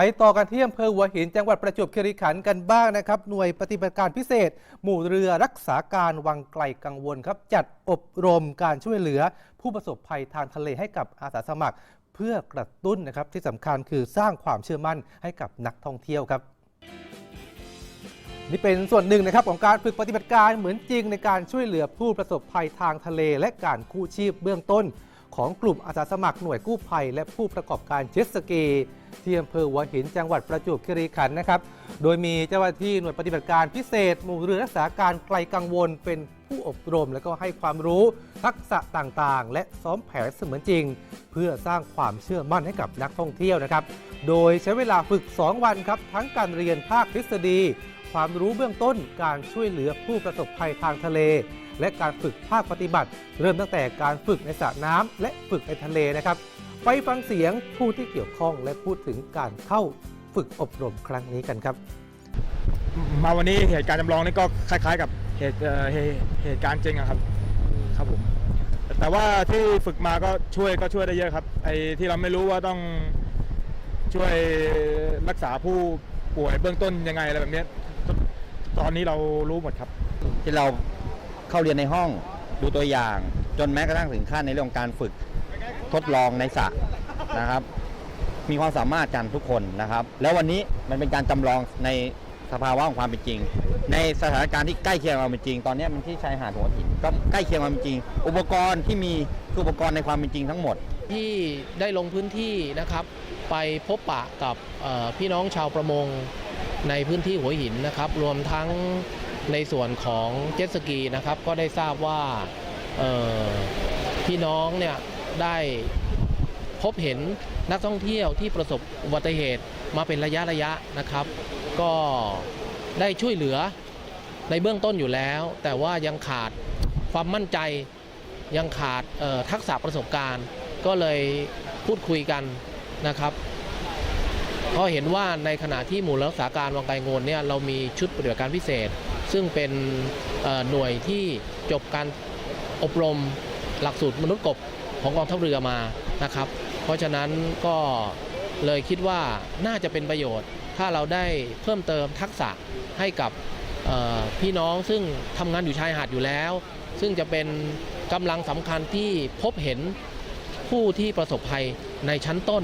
ไปต่อกันที่อำเภอหัวหินจังหวัดประจวบคีรีขันธ์กันบ้างนะครับ หน่วยปฏิบัติการพิเศษ หมู่เรือรักษาการวังไกลกังวลครับ จัดอบรมการช่วยเหลือ ผู้ประสบภัยทางทะเลให้กับอาสาสมัคร เพื่อกระตุ้นนะครับที่สำคัญคือสร้างความเชื่อมั่นให้กับนักท่องเที่ยวครับ นี่เป็นส่วนหนึ่งนะครับของการฝึกปฏิบัติการเหมือนจริงในการช่วยเหลือผู้ประสบภัยทางทะเล และการกู้ชีพเบื้องต้น ของกลุ่มอาสาสมัครหน่วยกู้ภัย และผู้ประกอบการเจ็ตสกีที่อำเภอหัวหินจังหวัดประจวบคีรีขันธ์นะครับ โดยมีเจ้าหน้าที่หน่วยปฏิบัติการพิเศษ หมู่เรือรักษาการไกลกังวลเป็นผู้อบรม และก็ให้ความรู้ ทักษะต่างๆ และซ้อมแผนเสมือนจริง เพื่อสร้างความเชื่อมั่นให้กับนักท่องเที่ยวนะครับ โดยใช้เวลาฝึก 2 วันครับ ทั้งการเรียนภาคทฤษฎี ความรู้เบื้องต้นการช่วยเหลือผู้ประสบภัยทางทะเล และการฝึกภาคปฏิบัติ เริ่มตั้งแต่การฝึกในสระน้ำและฝึกในทะเลนะครับ ไปฟังเสียงผู้ที่เกี่ยวข้องและพูดถึงการเข้าฝึกอบรมครั้งนี้กันครับ มาวันนี้เหตุการณ์จำลองนี่ก็คล้าย ๆ กับเหตุเอ่อเหตุเหตุการณ์จริงอะครับ ครับผม แต่ว่าที่ฝึกมาก็ช่วยก็ช่วยได้เยอะครับ ไอ้ที่เราไม่รู้ว่าต้องช่วยรักษาผู้ป่วยเบื้องต้นยังไงอะไรแบบเนี้ยตอนนี้เรารู้หมดครับ ที่เราเข้าเรียนในห้องดูตัวอย่าง จนแม้กระทั่งถึงขั้นในเรื่องของการฝึกทดลองในสระนะครับ มีความสามารถกันทุกคนนะครับ แล้ววันนี้มันเป็นการจำลองในสภาวะของความเป็นจริง ในสถานการณ์ที่ใกล้เคียงความเป็นจริง ตอนนี้มันที่ชายหาดหัวหินก็ใกล้เคียงความเป็นจริง อุปกรณ์ที่มีคืออุปกรณ์ในความเป็นจริงทั้งหมด ที่ได้ลงพื้นที่นะครับ ไปพบปะกับพี่น้องชาวประมงในพื้นที่หัวหินนะครับ รวมทั้งในส่วนของเจ็ตสกีนะครับ ก็ได้ทราบว่าพี่น้องเนี่ยได้พบเห็นนักท่องเที่ยวที่ประสบอุบัติเหตุมาเป็นระยะระยะนะครับ ก็ ได้ช่วยเหลือในเบื้องต้นอยู่แล้ว แต่ว่ายังขาดความมั่นใจยังขาดทักษะประสบการณ์ ก็เลยพูดคุยกันนะครับก็เห็นว่าในขณะที่หมู่รักษาการวังไกลโงนเนี่ยเรามีชุดปฏิบัติการพิเศษ ซึ่งเป็นหน่วยที่จบการอบรมหลักสูตรมนุษย์กบของกองทัพเรือมานะครับ เพราะฉะนั้นก็ เลยคิดว่าน่าจะเป็นประโยชน์ ถ้าเราได้เพิ่มเติมทักษะให้กับพี่น้องซึ่งทำงานอยู่ชายหาดอยู่แล้ว ซึ่งจะเป็นกำลังสำคัญที่พบเห็นผู้ที่ประสบภัยในชั้นต้น